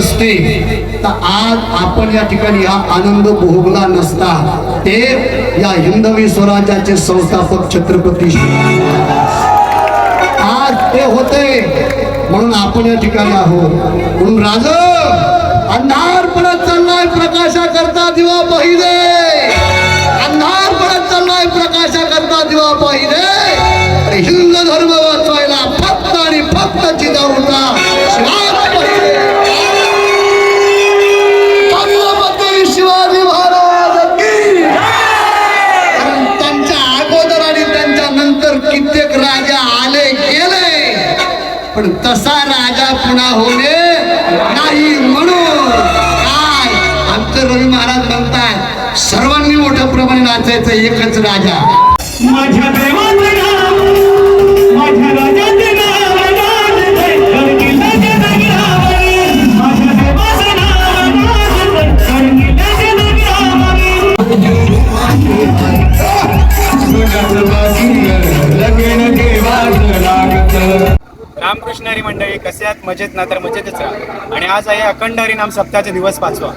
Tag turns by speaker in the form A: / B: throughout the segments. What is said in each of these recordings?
A: असते तर आज आपण या ठिकाणी हा आनंद भोगला नसता. ते या हिंदवी स्वराज्याचे संस्थापक छत्रपती आज ते होते. म्हणून आपण या ठिकाणी आहोत. म्हणून राज तसा राजा पुन्हा होणे
B: मंडळी कसे आहेत मजेत ना तर मजेतच राहा. आणि आज आहे अखंड हरिनाम सप्ताहाचा दिवस पाचवा.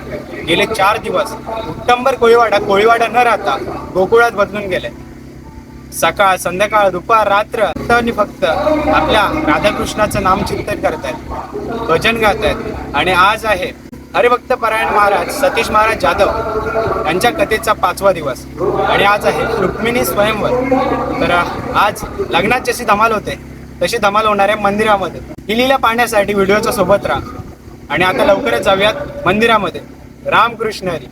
B: गेले चार दिवस. उत्तंबर कोळीवाडा कोळीवाडा न राहता गोकुळात बदलून गेले. सकाळ संध्याकाळ दुपार रात्र फक्त आणि फक्त आपल्या राधाकृष्णाचं नामचिंतन करतायत भजन गातायत. आणि आज आहे हरिभक्त परायण महाराज सतीश महाराज जाधव यांच्या कथेचा पाचवा दिवस. आणि आज आहे रुक्मिणी स्वयंवर. तर आज लग्नात जशी धमाल होते. तशी धमाल होणार आहे मंदिरामध्ये. ही पाहण्यासाठी व्हिडिओच्या सोबत राहा. आणि आता लवकरच जाऊयात मंदिरामध्ये. रामकृष्ण हरी.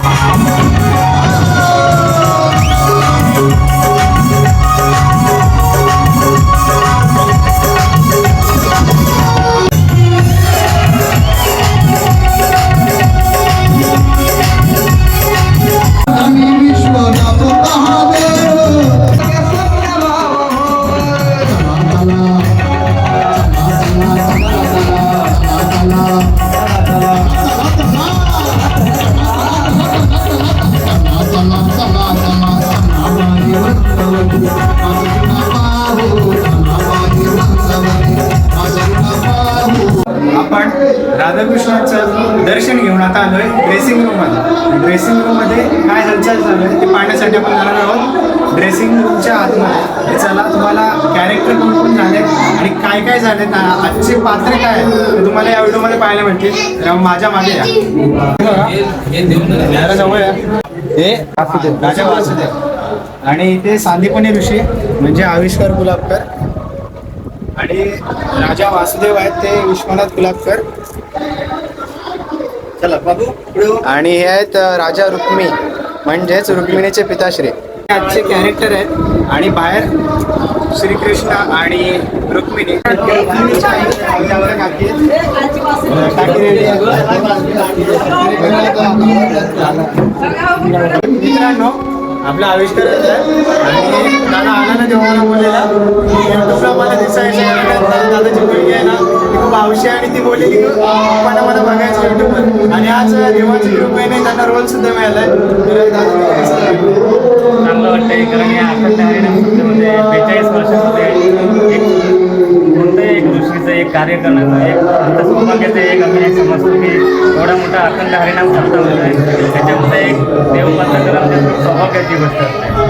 A: विश्वनाथ
B: राधाकृष्णाचं दर्शन घेऊन आता आलोय ड्रेसिंग रूममध्ये. ड्रेसिंग रूममध्ये काय हालचाल चालू आहे ते पाहण्यासाठी आपण जाणार आहोत. ड्रेसिंग रूमच्या आतमध्ये. चला तुम्हाला कॅरेक्टर कोण कोण झाले आणि काय काय झाले ना आजचे पात्र काय आहेत? ते तुम्हाला या व्हिडिओमध्ये पाहायला मिळतील. तर माझ्या मागे या. जवळ. हे राजा वासुदेव. आणि इथे सांदीपणी ऋषी म्हणजे आविष्कार गुलाबकर. आणि राजा वासुदेव आहेत ते विश्वनाथ गुलाबकर. चला बाबू पुढे हो. आणि हे आहेत अ, राजा रुक्मी. म्हणजेच रुक्मिणीचे पिताश्री. आजचे कॅरेक्टर आहेत. आणि बाहेर श्रीकृष्ण आणि रुक्मिणी. मित्रांनो आपला आविष्कार आणि दादा आला ना तेव्हा मला बोललेला की ती आणि ती बोलली की पप्पांना मला बघायचं युट्यूबवर आणि आज देवाची कृपेने त्यांना रोल सुद्धा मिळालाय.
C: चांगलं वाटतंय कारण या अखंड बेचाळीस वर्षामध्ये एक कोणत्याही एक दृष्टीचं एक कार्य करणं एक आता सौभाग्याचं एक आम्ही एक समजतो की एवढा मोठा अखंड हरिनाम सप्ताह आहे. त्याच्यामध्ये एक देवपात्र करणं खूप सौभाग्याची गोष्ट असते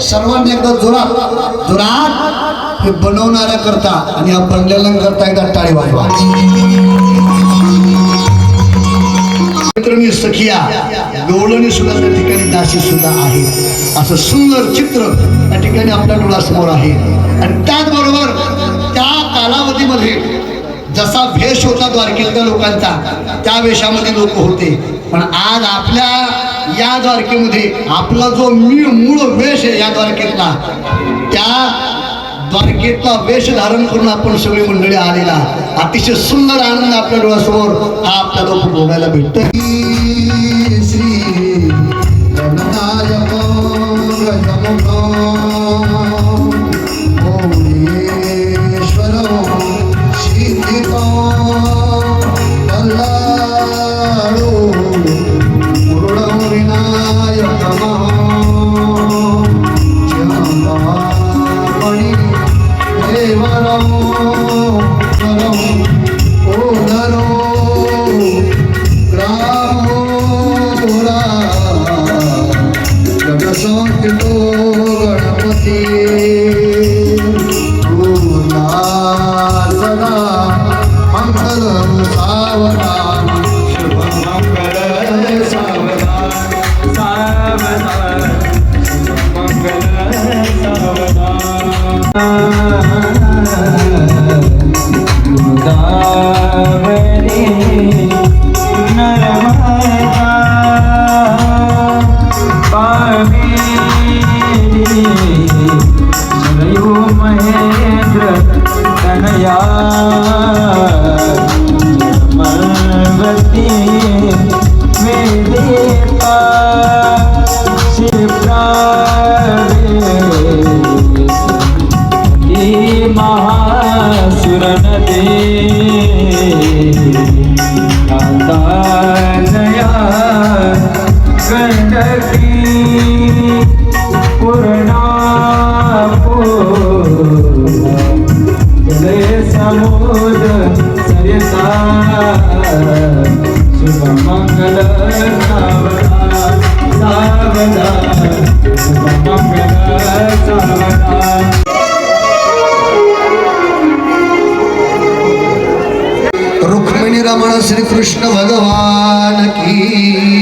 A: सर्वांनी एकदा जोरात जोरात हे बनवणाऱ्या करता आणि या बनलेल्या करता एकदा टाळी वाजवा. मित्रनी सखिया गवळणी सुद्धा त्या ठिकाणी दासी सुद्धा आहे. असं सुंदर चित्र त्या ठिकाणी आपल्या डोळ्यासमोर आहे. आणि त्याचबरोबर त्या कालावधीमध्ये जसा वेश होता द्वारकेतल्या लोकांचा त्या वेशामध्ये लोक होते. पण आज आपल्या या द्वारकेमध्ये आपला जो मी मूळ वेश आहे या द्वारकेतला त्या द्वारकेतला वेश धारण करून आपण सगळी मंडळी आलेला. अतिशय सुंदर आनंद आपल्या डोळ्यासमोर हा आपल्याला बघायला भेटतो You.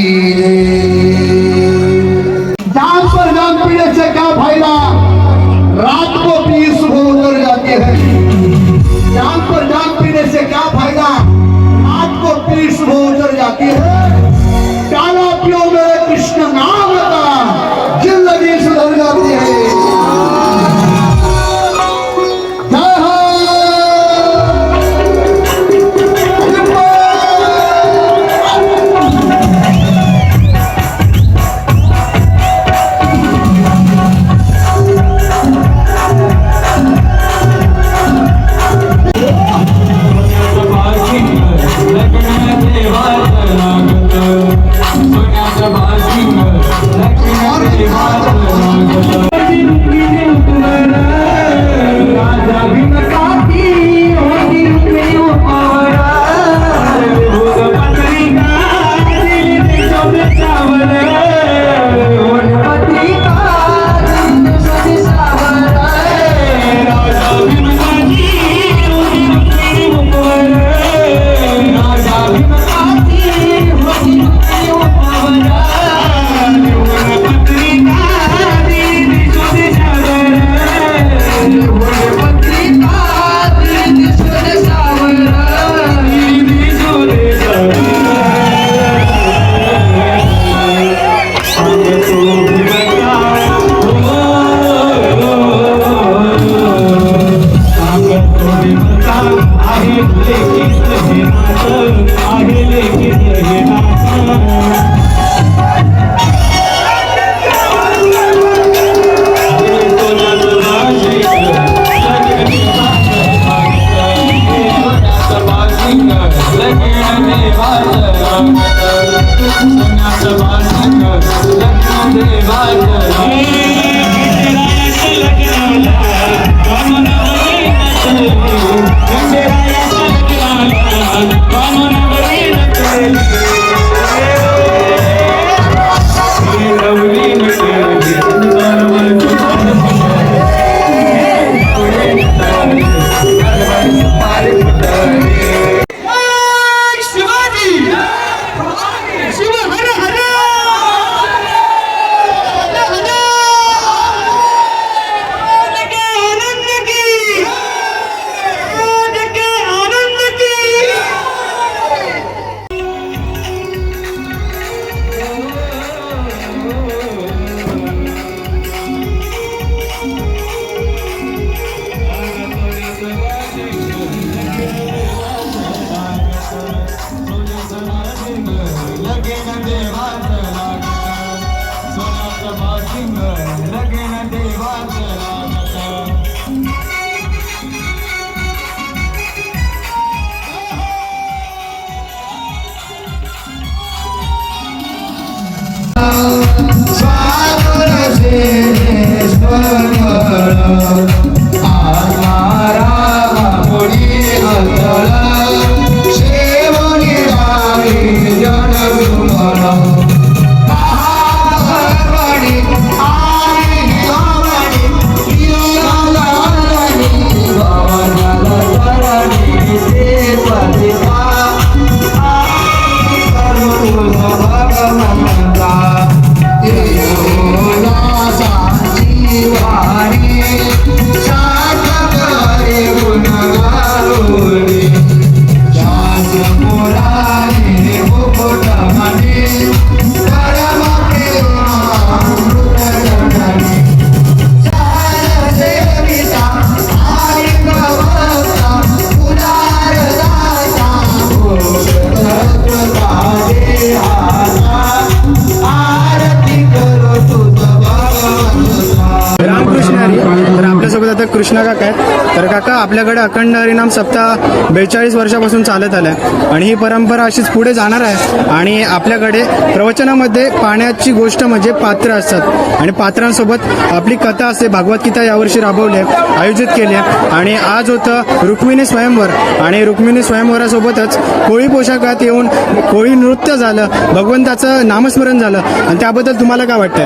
A: कृष्णा
D: काका आहेत. तर काका आपल्याकडे अखंड हरिनाम सप्ताह बेचाळीस वर्षापासून चालत आलाय. आणि ही परंपरा अशीच पुढे जाणार आहे. आणि आपल्याकडे प्रवचनामध्ये पाण्याची गोष्ट म्हणजे पात्र असतात. आणि पात्रांसोबत आपली कथा असते. भागवत गीता यावर्षी राबवली आहे. आयोजित केली आहे. आणि आज होतं रुक्मिणी स्वयंवर. आणि रुक्मिणी स्वयंवरासोबतच कोळी पोशाखात येऊन कोळी नृत्य झालं. भगवंताचं नामस्मरण झालं. आणि त्याबद्दल तुम्हाला काय वाटतंय?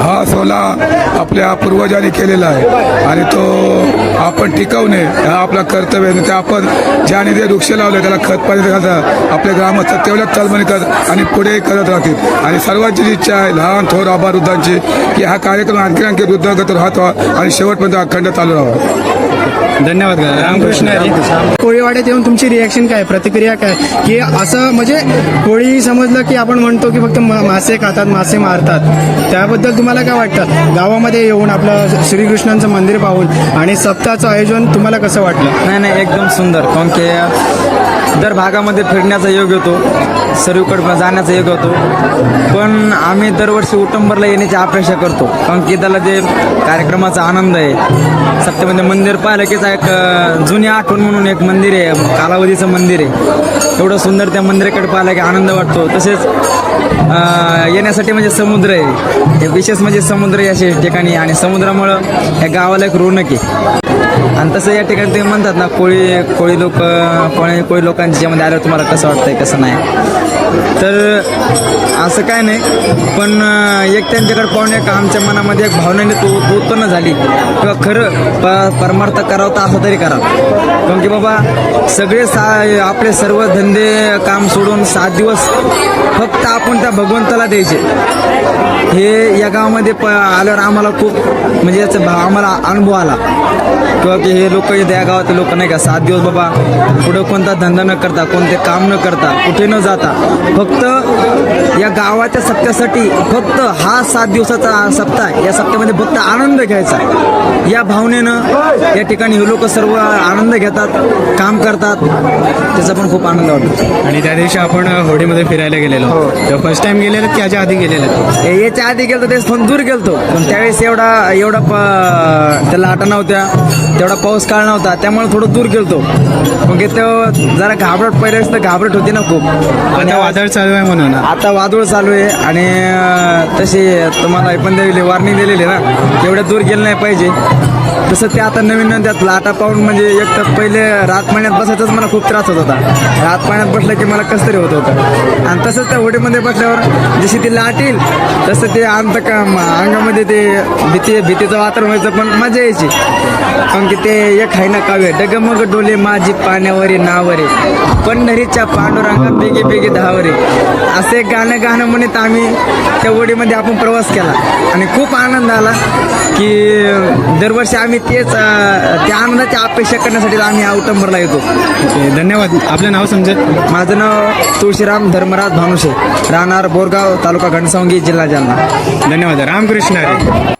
E: हा सोला आपल्या पूर्वजांनी केलेला आहे. आणि तो आपण टिकवणे हा आपला कर्तव्य आहे. ते आपण ज्याने जे वृक्ष लावले त्याला खत पाणी घालतात आपले ग्रामस्थ तेवढ्याच तलमणी करत आणि पुढे करत राहतील. आणि सर्वांची जी इच्छा आहे लहान थोर आभार वृद्धांची की हा कार्यक्रम आणखी आणखी वृद्धांगत राहतो आणि शेवटपर्यंत अखंड चालू राहावा.
D: धन्यवाद. रामकृष्ण हरी कोळीवाड्यात येऊन तुमची रिॲक्शन काय? प्रतिक्रिया काय? की असं म्हणजे कोळी समजलं की आपण म्हणतो की फक्त म- मासे खातात मासे मारतात. त्याबद्दल तुम्हाला काय वाटतं? गावामध्ये येऊन आपलं श्रीकृष्णांचं मंदिर पाहून आणि सप्ताहाचं आयोजन तुम्हाला कसं वाटलं?
F: नाही नाही एकदम सुंदर. कारण की दर भागामध्ये फिरण्याचा योग येतो. सर्वीकडे जाण्याचा योग होतो. पण आम्ही दरवर्षी उटंबरला येण्याची अपेक्षा करतो. कारण की त्याला जे कार्यक्रमाचा आनंद आहे सप्त्यामध्ये मंदिर पाहिलं की एक जुनी आठवण म्हणून एक मंदिर आहे कालावधीचं मंदिर आहे. एवढं सुंदर त्या मंदिराकडे पाहिलं की आनंद वाटतो. तसेच येण्यासाठी म्हणजे समुद्र आहे. हे विशेष म्हणजे समुद्र आहे अशा ठिकाणी आणि समुद्रामुळं या गावाला एक रोनक आहे. आणि तसं या ठिकाणी ते म्हणतात ना कोळी कोळी लोक कोळी कोळी लोकांच्या ज्यामध्ये आल्यावर तुम्हाला कसं वाटतंय कसं नाही? तर असं काय नाही. पण एक त्यांच्याकडे पाहून एक आमच्या मनामध्ये एक भावनेने तो उत्पन्न झाली. किंवा खरं प परमार्थ करावं तर असं तरी करा कारण की बाबा सगळे सा आपले सर्व धंदे काम सोडून सात दिवस फक्त आपण त्या भगवंताला द्यायचे. हे या गावामध्ये प आल्यावर आम्हाला खूप म्हणजे याचा भाव आम्हाला अनुभव आला. किंवा की हे लोक या गावातले लोक नाही का सात दिवस बाबा पुढं कोणता धंदा न करता कोणते काम न करता कुठे न जाता फक्त या गावाच्या सप्त्यासाठी फक्त हा सात दिवसाचा सप्ताह आहे. या सप्त्यामध्ये फक्त आनंद घ्यायचा या भावनेनं या ठिकाणी हे लोक सर्व आनंद घेतात काम करतात. त्याचा पण खूप आनंद वाटतो.
D: आणि त्या दिवशी आपण होडीमध्ये फिरायला गेलेलो. तेव्हा फर्स्ट टाइम गेलेलो की याच्या आधी गेलेलो
F: हे- याच्या आधी गेलतो त्यावेळेस पण दूर गेलतो. पण त्यावेळेस एवढा एवढा त्याला आटा नव्हत्या. तेवढा पाऊस काळ नव्हता. त्यामुळे थोडं दूर गेलतो. मग तो जरा घाबरट पहिल्यावेळेस तर घाबरट होती ना खूप.
D: वादळ चालू आहे म्हणून.
F: आता वादळ चालू आहे आणि तशी तुम्हाला पण दिलेली वॉर्निंग दिलेली ना एवढ्या दूर गेलं नाही पाहिजे. तसं ते आता नवीन नवीन त्यात लाटा पाहून म्हणजे एक तर पहिले रात पाण्यात बसायचाच मला खूप त्रास होत होता. रात पाण्यात बसलं की मला कसं तरी होत होतं. आणि तसंच त्या होडीमध्ये बसल्यावर जशी ती लाट येईल तसं ते अंत अंगामध्ये ते भीती भीतीचं वातावरण व्हायचं पण मजा यायची. कारण की ते एक आहे ना काव्य डगमग डोले माझी पाण्यावरे नावरे पंढरीच्या पांडुरंगा बेगे बेगे धावरे. असे गाणं गाणं म्हणत आम्ही त्या होडीमध्ये आपण प्रवास केला. आणि खूप आनंद आला की दरवर्षी आम्ही तेच त्या आनंदाची अपेक्षा करण्यासाठी आम्ही औटंबरला येतो.
D: ओके धन्यवाद. आपलं नाव समजेल
F: माझं नाव तुळशीराम धर्मराज भानुशे राहणार बोरगाव तालुका घनसावंगी जिल्हा जालना.
D: धन्यवाद. रामकृष्ण हरी